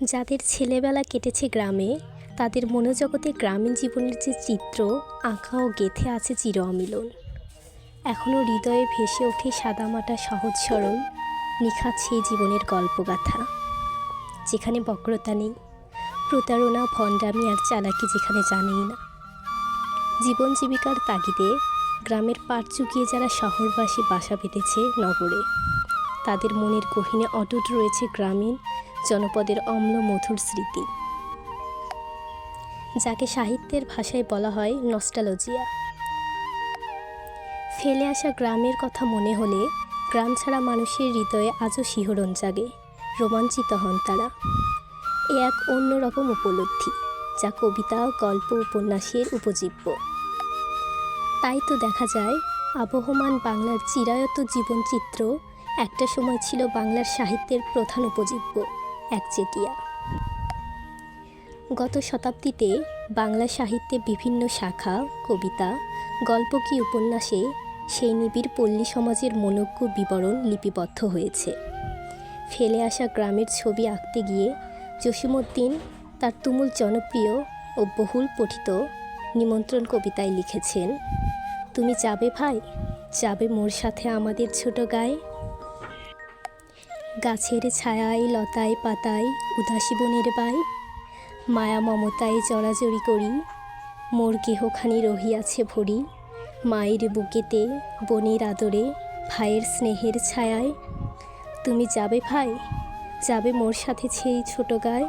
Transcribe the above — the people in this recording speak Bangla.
যাদের ছেলেবেলা কেটেছে গ্রামে, তাদের মনোজগতে গ্রামীণ জীবনের যে চিত্র, আঁকা ও গেথে আছে চির অমিলন। এখনও হৃদয়ে ভেসে ওঠে সাদামাটা সহজ সরল নিখাত সেই জীবনের গল্পগাথা। যেখানে বক্রতা নেই, প্রতারণা, ভণ্ডামি আর চালাকি যেখানে জানেই না। জীবন জীবিকার তাগিদে গ্রামের পাট চুকিয়ে যারা শহরবাসী বাসা বেঁধেছে নগরে, তাদের মনের গহীনে অটুট রয়েছে গ্রামীণ জনপদের অম্ল মধুর স্মৃতি। যাকে সাহিত্যের ভাষায় বলা হয় নস্টালজিয়া। ফেলে আসা গ্রামের কথা মনে হলে গ্রাম ছাড়া মানুষের হৃদয়ে আজও শিহরণ জাগে, রোমাঞ্চিত হন তারা। এ এক অন্যরকম উপলব্ধি, যা কবিতা, গল্প, উপন্যাসের উপজীব্য। তাই তো দেখা যায়, আবহমান বাংলার চিরায়ত জীবনচিত্র একটা সময় ছিল বাংলার সাহিত্যের প্রধান উপজীব্য। একচেটিয়া। গত শতাব্দীতে বাংলা সাহিত্যে বিভিন্ন শাখা, কবিতা, গল্প কি উপন্যাসে সেই নিবিড় পল্লী সমাজের মনজ্ঞ বিবরণ লিপিবদ্ধ হয়েছে। ফেলে আসা গ্রামের ছবি আঁকতে গিয়ে জসিমউদ্দিন তার তুমুল জনপ্রিয় ও বহুল পঠিত নিমন্ত্রণ কবিতায় লিখেছেন, তুমি যাবে ভাই? যাবে মোর সাথে আমাদের ছোট গায়ে? গাছের ছায়ায়, লতায়, পাতায়, উদাসী বনের বাই, মায়া মমতায় জড়াজড়ি করি, মোর গেহখানি রহিয়াছে ভরি, মায়ের বুকেতে, বনের আদরে, ভাইয়ের স্নেহের ছায়ায়। তুমি যাবে ভাই, যাবে মোর সাথে সেই ছোট গায়ে।